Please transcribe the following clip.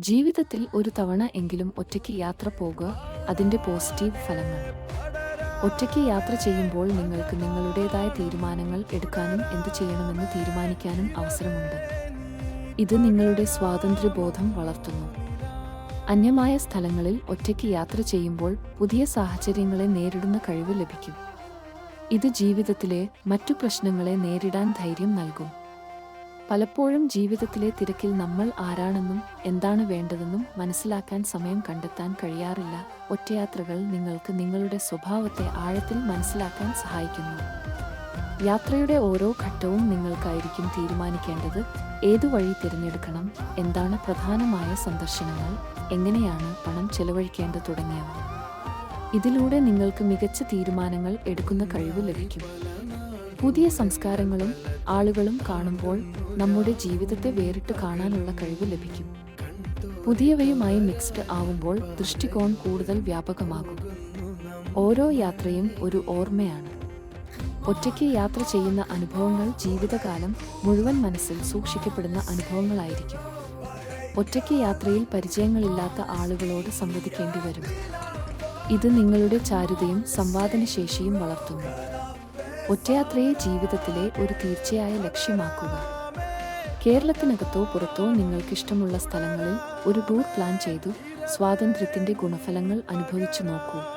ജീവിതത്തിൽ ഒരു തവണ എങ്കിലും ഒറ്റയ്ക്ക് യാത്ര പോകുക അതിന്റെ പോസിറ്റീവ് ഫലങ്ങൾ. ഒറ്റയ്ക്ക് യാത്ര ചെയ്യുമ്പോൾ നിങ്ങൾക്ക് നിങ്ങളുടേതായ തീരുമാനങ്ങൾ എടുക്കാനും എന്ത് ചെയ്യണമെന്ന് തീരുമാനിക്കാനും അവസരമുണ്ട്. ഇത് നിങ്ങളുടെ സ്വാതന്ത്ര്യബോധം വളർത്തുന്നു. അന്യമായ സ്ഥലങ്ങളിൽ ഒറ്റയ്ക്ക് യാത്ര ചെയ്യുമ്പോൾ പുതിയ സാഹചര്യങ്ങളെ നേരിടുന്ന കഴിവ് ലഭിക്കും. ഇത് ജീവിതത്തിലെ മറ്റു പ്രശ്നങ്ങളെ നേരിടാൻ ധൈര്യം നൽകും. പലപ്പോഴും ജീവിതത്തിലെ തിരക്കിൽ നമ്മൾ ആരാണെന്നും എന്താണ് വേണ്ടതെന്നും മനസ്സിലാക്കാൻ സമയം കണ്ടെത്താൻ കഴിയാറില്ല. ഒറ്റയാത്രകൾ നിങ്ങൾക്ക് നിങ്ങളുടെ സ്വഭാവത്തെ ആഴത്തിൽ മനസ്സിലാക്കാൻ സഹായിക്കുന്നു. യാത്രയുടെ ഓരോ ഘട്ടവും നിങ്ങൾക്കായിരിക്കും തീരുമാനിക്കേണ്ടത് ഏതു വഴി തിരഞ്ഞെടുക്കണം എന്താണ് പ്രധാനമായ സന്ദർശനങ്ങൾ എങ്ങനെയാണ് പണം ചെലവഴിക്കേണ്ടത് തുടങ്ങിയവ. ഇതിലൂടെ നിങ്ങൾക്ക് മികച്ച തീരുമാനങ്ങൾ എടുക്കുന്ന കഴിവ് ലഭിക്കും. പുതിയ സംസ്കാരങ്ങളും ആളുകളും കാണുമ്പോൾ നമ്മുടെ ജീവിതത്തെ വേറിട്ട് കാണാനുള്ള കഴിവ് ലഭിക്കും. പുതിയവയുമായി മിക്സ്ഡ് ആവുമ്പോൾ ദൃഷ്ടികോൺ കൂടുതൽ വ്യാപകമാകും. ഓരോ യാത്രയും ഒരു ഓർമ്മയാണ്. ഒറ്റയ്ക്ക് യാത്ര ചെയ്യുന്ന അനുഭവങ്ങൾ ജീവിതകാലം മുഴുവൻ മനസ്സിൽ സൂക്ഷിക്കപ്പെടുന്ന അനുഭവങ്ങളായിരിക്കും. ഒറ്റയ്ക്ക് യാത്രയിൽ പരിചയങ്ങളില്ലാത്ത ആളുകളോട് സംവദിക്കേണ്ടി വരും. ഇത് നിങ്ങളുടെ ചാരുതയും സംവാദനശേഷിയും വളർത്തുന്നു. ഒറ്റയാത്രയെ ജീവിതത്തിലെ ഒരു തീർച്ചയായ ലക്ഷ്യമാക്കുക. കേരളത്തിനകത്തോ പുറത്തോ നിങ്ങൾക്കിഷ്ടമുള്ള സ്ഥലങ്ങളിൽ ഒരു ടൂർ പ്ലാൻ ചെയ്തു സ്വാതന്ത്ര്യത്തിന്റെ ഗുണഫലങ്ങൾ അനുഭവിച്ചു നോക്കൂ.